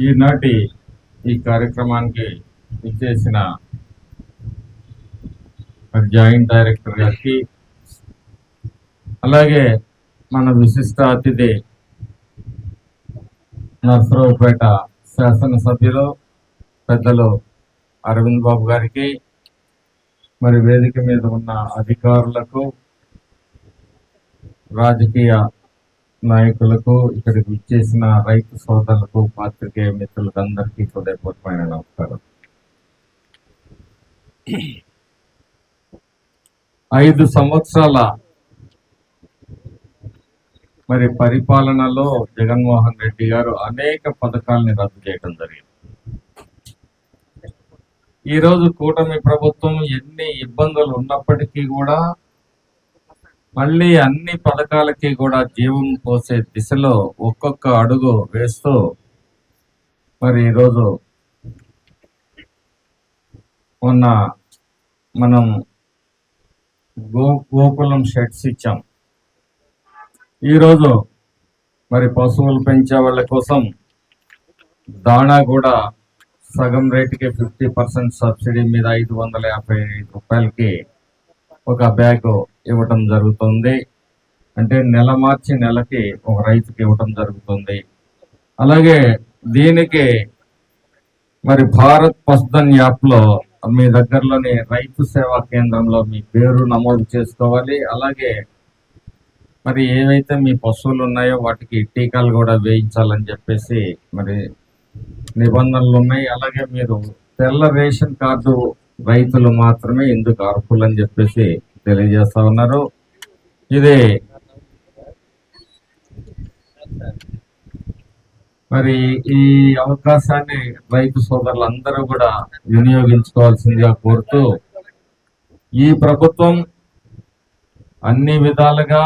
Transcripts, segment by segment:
ఈనాటి ఈ కార్యక్రమానికి ఇచ్చేసిన జాయింట్ డైరెక్టర్ గారికి అలాగే మన విశిష్ట అతిథి నర్సరావుపేట శాసనసభ్యులు పెద్దలు అరవింద్ బాబు గారికి మరి వేదిక మీద ఉన్న అధికారులకు రాజకీయ నాయకులకు ఇక్కడికి ఇచ్చేసిన రైతు సోదరులకు పాత్రికేయ మిత్రులకు అందరికీ హృదయపూర్వమైన నమస్కారం. ఐదు సంవత్సరాల మరి పరిపాలనలో జగన్మోహన్ రెడ్డి గారు అనేక పథకాలని రద్దు చేయడం జరిగింది. ఈ రోజు కూటమి ప్రభుత్వం ఎన్ని ఇబ్బందులు ఉన్నప్పటికీ కూడా మళ్ళీ అన్ని పథకాలకి కూడా జీవం పోసే దిశలో ఒక్కొక్క అడుగు వేస్తూ మరి ఈరోజు మొన్న మనం గో గోకులం షెడ్స్ ఇచ్చాం. ఈరోజు మరి పశువులు పెంచే వాళ్ళ కోసం దాణా కూడా సగం రేటుకి ఫిఫ్టీ పర్సెంట్ సబ్సిడీ మీద ఐదు వందల యాభై రూపాయలకి ఒక బ్యాగు ఇవ్వటం జరుగుతుంది. అంటే నెల మార్చి నెలకి ఒక రైతుకి ఇవ్వటం జరుగుతుంది. అలాగే దీనికి మరి భారత్ పశుధన్ యాప్లో మీ దగ్గరలోని రైతు సేవా కేంద్రంలో మీ పేరు నమోదు చేసుకోవాలి. అలాగే మరి ఏవైతే మీ పశువులు ఉన్నాయో వాటికి టీకాలు కూడా వేయించాలని చెప్పేసి మరి నిబంధనలు ఉన్నాయి. అలాగే మీరు తెల్ల రేషన్ కార్డు రైతులు మాత్రమే ఇందుకు అర్హులని చెప్పేసి తెలియజేస్తా ఉన్నారు. ఇది మరి ఈ అవకాశాన్ని రైతు సోదరులందరూ కూడా వినియోగించుకోవాల్సిందిగా కోరుతూ ఈ ప్రభుత్వం అన్ని విధాలుగా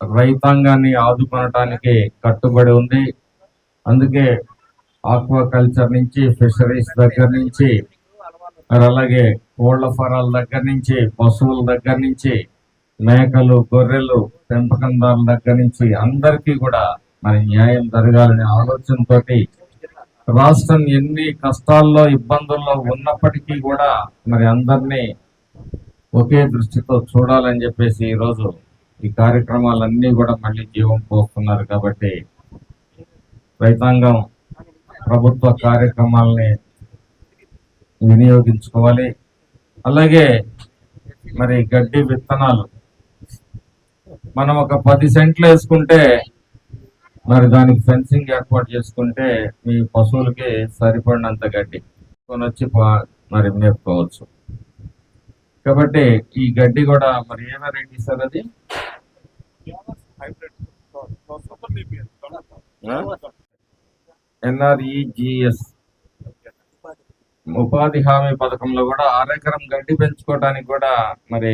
రైతాంగాన్ని ఆదుకొనటానికి కట్టుబడి ఉంది. అందుకే ఆక్వాకల్చర్ నుంచి ఫిషరీస్ దగ్గర నుంచి మరి అలాగే కోళ్ళ ఫారాల దగ్గర నుంచి పశువుల దగ్గర నుంచి మేకలు గొర్రెలు పెంపకందారుల దగ్గర నుంచి అందరికీ కూడా మరి న్యాయం జరగాలనే ఆలోచనతోటి రాష్ట్రం ఎన్ని కష్టాల్లో ఇబ్బందుల్లో ఉన్నప్పటికీ కూడా మరి అందరినీ ఒకే దృష్టితో చూడాలని చెప్పేసి ఈరోజు ఈ కార్యక్రమాలన్నీ కూడా మళ్ళీ జీవం పోస్తున్నారు కాబట్టి రైతాంగం ప్రభుత్వ కార్యక్రమాలని వినియోగించుకోవాలి. అలాగే మరి గడ్డి విత్తనాలు. మనం ఒక పది సెంట్లు వేసుకుంటే మరి దానికి ఫెన్సింగ్ ఏర్పాటు చేసుకుంటే మీ పశువులకి సరిపడినంత గడ్డి కొనొచ్చి మరి మేపుకోవచ్చు. కాబట్టి ఈ గడ్డి కూడా మరి ఏ వెరైటీ సార్ అది? ఎన్ఆర్ఈజిఎస్. ఉపాధి హామీ పథకంలో కూడా అరెకరం గడ్డి పెంచుకోవడానికి కూడా మరి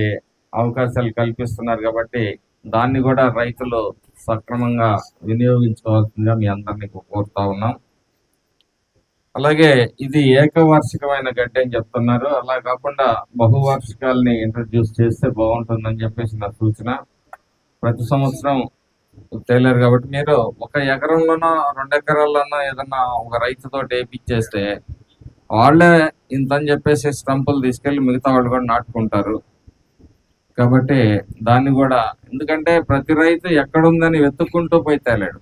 అవకాశాలు కల్పిస్తున్నారు కాబట్టి దాన్ని కూడా రైతులు సక్రమంగా వినియోగించుకోవాల్సిందిగా మీ అందరినీ కోరుతా ఉన్నాం. అలాగే ఇది ఏకవార్షికమైన గడ్డి అని చెప్తున్నారు. అలా కాకుండా బహువార్షికాలని ఇంట్రడ్యూస్ చేస్తే బాగుంటుందని చెప్పేసి నా సూచన. ప్రతి సంవత్సరం తేలేరు కాబట్టి మీరు ఒక ఎకరంలోనో రెండు ఎకరాల్లోనో ఏదన్నా ఒక రైతుతో వేయించేస్తే వాళ్ళే ఇంత అని చెప్పేసి స్టంపులు తీసుకెళ్ళి మిగతా వాళ్ళు కూడా నాటుకుంటారు. కాబట్టి దాన్ని కూడా ఎందుకంటే ప్రతి రైతు ఎక్కడుందని వెతుక్కుంటూ పోయి తేలేడు.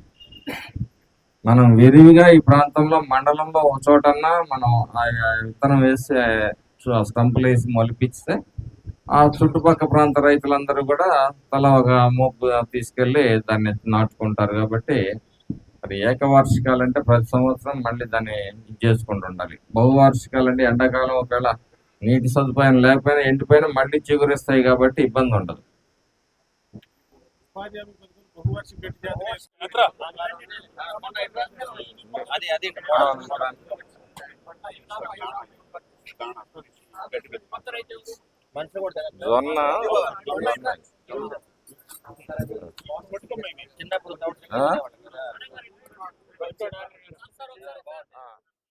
మనం విరివిగా ఈ ప్రాంతంలో మండలంలో ఒక చోటన్నా మనం ఆ విత్తనం వేసి స్టంపులు వేసి మొలిపిస్తే ఆ చుట్టుపక్కల ప్రాంత రైతులందరూ కూడా తల ఒక మోపు తీసుకెళ్ళి దాన్ని నాటుకుంటారు. కాబట్టి మరి ఏకవార్షికాలు అంటే ప్రతి సంవత్సరం మళ్ళీ దాన్ని ఇది చేసుకుంటూ ఉండాలి బహువార్షికాలు అంటే ఎండాకాలం ఒకవేళ నీటి సదుపాయం లేకపోయినా ఎండిపోయినా మళ్ళీ చిగురిస్తాయి కాబట్టి ఇబ్బంది ఉండదు. అది అది జొన్న. చిన్నప్పుడు?